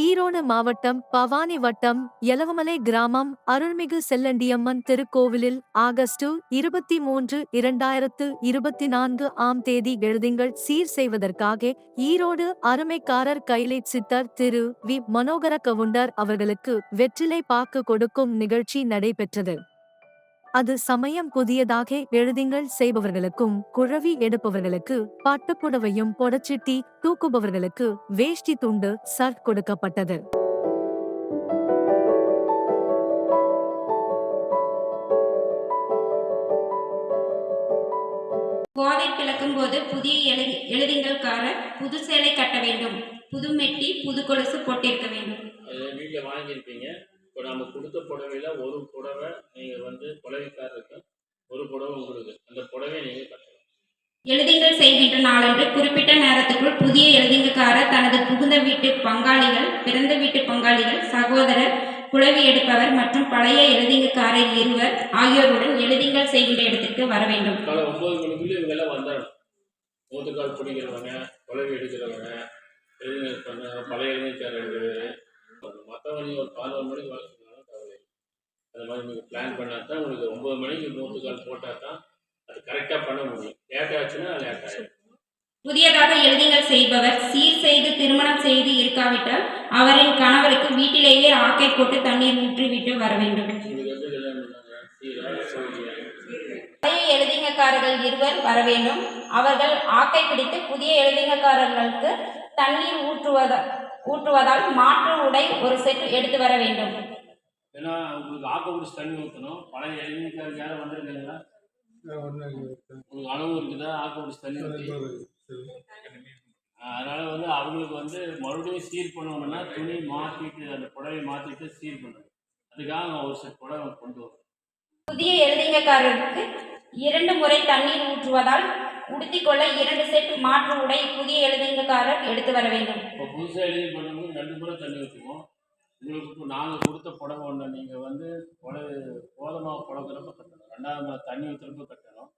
ஈரோடு மாவட்டம் பவானி வட்டம் எலவமலை கிராமம் அருள்மிகு செல்லண்டியம்மன் திருக்கோவிலில் ஆகஸ்டு இருபத்தி மூன்று இரண்டாயிரத்து இருபத்தி நான்கு ஆம் தேதி எழுதிங்கள். சீர் செய்வதற்காக ஈரோடு அருமைக்காரர் கைலை சித்தர் திரு. வி. மனோகர கவுண்டர் அவர்களுக்கு வெற்றிலை பாக்கு கொடுக்கும் நிகழ்ச்சி நடைபெற்றது. அது சமயம் புதியதாக எழுதிங்கள் செய்பவர்களுக்கும் குழவி எடுப்பவர்களுக்கு பட்டுப்புடவையும் பொடச்சிட்டி தூக்குபவர்களுக்கு வேஷ்டி துண்டு சர்ட் கொடுக்கப்பட்டது. கோதை பிளக்கும்போது புதிய எழுதி எழுதிங்கள்காரர் புது சேலை கட்ட வேண்டும். புது மெட்டி புது கொலுசு போட்டிருக்க வேண்டும். இப்போ நம்ம கொடுத்த புடவையில் ஒரு புடவை நீங்கள் வந்து புடவைக்காரருக்கு ஒரு புடவை உங்களுக்கு அந்த புடவையை நீங்கள் கட்டலாம் எழுதிங்கள் செய்கின்ற நாளன்று குறிப்பிட்ட நேரத்துக்குள் புதிய எழுதிங்கக்காரர் தனது புகுந்த வீட்டு பங்காளிகள் பிறந்த வீட்டு பங்காளிகள் சகோதரர் குளவி எடுப்பவர் மற்றும் பழைய எழுதிங்கக்காரர் இருவர் ஆகியோருடன் எழுதிங்கள் செய்கின்ற இடத்திற்கு வர வேண்டும். காலை ஒம்பது மணிக்குள்ளே இவங்கெல்லாம் வந்துடணும் மூத்துக்கால் பிடிக்கிறவங்க புடவை எடுக்கிறவங்க பண்ண பழைய எடுக்கிறது மற்றவங்க ஒரு பதினோரு மணிக்கு வேலை சொன்னாலும் கவலை இல்லை. அது மாதிரி நீங்கள் பிளான் பண்ணால் தான் உங்களுக்கு ஒம்பது மணிக்கு மூத்துக்கால் போட்டால் தான் அது கரெக்டாக பண்ண முடியும். லேட் ஆச்சுன்னா லேட் ஆகிடும் புதியதாக எழுதிங்கள் செய்பவர் சீர் செய்து திருமணம் செய்து இருக்காவிட்டால் அவரின் கணவருக்கு வீட்டிலேயே ஆக்கை போட்டு தண்ணீர் ஊற்றிவிட்டு வர வேண்டும். உங்களுக்கு எழுதிங்கக்காரர்கள் இருவர் வர வேண்டும். அவர்கள் ஆக்கை பிடித்து புதிய எழுதிங்கக்காரர்களுக்கு தண்ணீர் ஊற்றுவதா ஊற்றுவதால் மாற்று உடை ஒரு செட் எடுத்து வர வேண்டும். ஏன்னா உங்களுக்கு ஆக்க பிடிச்சி தண்ணி ஊற்றணும் பழைய எழுதிக்காரங்க யாரும் வந்திருக்காங்களா உங்களுக்கு அளவு இருக்குதா? ஆக்க பிடிச்சி தண்ணி ஊற்றி அதனால வந்து அவங்களுக்கு வந்து மறுபடியும் சீர் பண்ணணும்னா துணி மாற்றிட்டு அந்த புடவை மாற்றிட்டு சீர் பண்ணணும். அதுக்காக ஒரு செட் புடவை கொண்டு வரேன் புதிய எழுதிங்கக்காரருக்கு இரண்டு முறை தண்ணீர் ஊற்றுவதால் உடுத்திக்கொள்ள இரண்டு செட் மாற்று உடை புதிய எழுதிங்கக்காரர் எடுத்து வர வேண்டும். இப்போ புதுசாக எழுதி பண்ணும்போது ரெண்டு முறை தண்ணி ஊற்றுவோம். உங்களுக்கு நாங்கள் கொடுத்த புடவை ஒன்று நீங்கள் வந்து புடவை கோலமாக புடவைக்கிறப்ப கட்டணும். ரெண்டாவது தண்ணி ஊற்றுறப்ப கட்டணும்.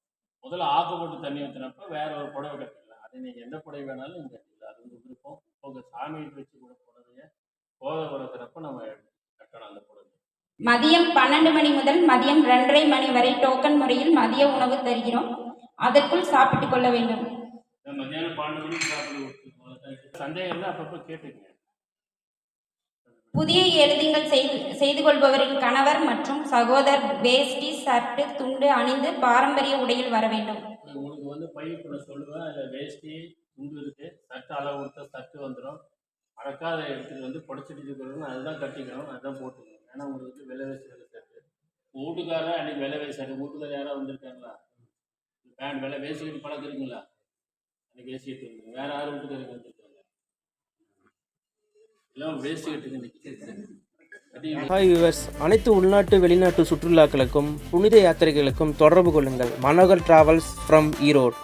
முதல்ல ஆக்க போட்டு தண்ணி ஊற்றுனப்ப வேற ஒரு புடவை கட்டிக்கலாம் அது நீங்கள் எந்த புடவை வேணாலும் நீங்கள் கட்டிக்கலாம் அது உங்கள் விருப்பம். உங்கள் சாமிக்கு வச்சு கூட புடவைய கோதை புடவைக்கிறப்ப நம்ம கட்டணும் அந்த புடவை. மதியம் பன்னெண்டு மணி முதல் மதியம் ரெண்டரை மணி வரை டோக்கன் முறையில் மதிய உணவு தருகிறோம். அதற்குள் சாப்பிட்டுக் கொள்ள வேண்டும். இந்த மத்தியானம் பன்னெண்டு மணிக்கு சாப்பிட விட்டுருக்கோம் சந்தேகம் அப்பப்போ கேட்டுக்கங்க. புதிய எழுதிங்கள் செய்து செய்து கொள்பவரின் கணவர் மற்றும் சகோதரர் வேஷ்டி சர்ட்டு துண்டு அணிந்து பாரம்பரிய உடையில் வர வேண்டும். உங்களுக்கு வந்து பையன் சொல்லுவேன் அதில் வேஷ்டி துண்டு இருக்குது சட்டை அளவு கொடுத்த சர்ட்டு வந்துடும் மறக்காத இடத்துக்கு வந்து புடச்சிட்டு இருக்கிறவங்க அதுதான் கட்டிக்கணும் அதுதான் போட்டுக்கணும். ஏன்னா உங்களுக்கு வந்து விலை வேசி வேலை சர்ட்டு. வீட்டுக்காரன் அன்றைக்கி விலை வேசி சட்டு வீட்டுக்காரர் யாராவது வந்திருக்காங்களா? பேண்ட் விலை வேசிக்கிட்டு பழக்கம் இருக்குங்களா? அன்றைக்கி வேசிக்கிட்டு வேறு யாரும் வீட்டுக்காரங்க வந்து ஹாய் வியூவர்ஸ் அனைத்து உள்நாட்டு வெளிநாட்டு சுற்றுலாக்களுக்கும் புனித யாத்திரைகளுக்கும் தொடர்பு கொள்ளுங்கள். Manohar travels from Erode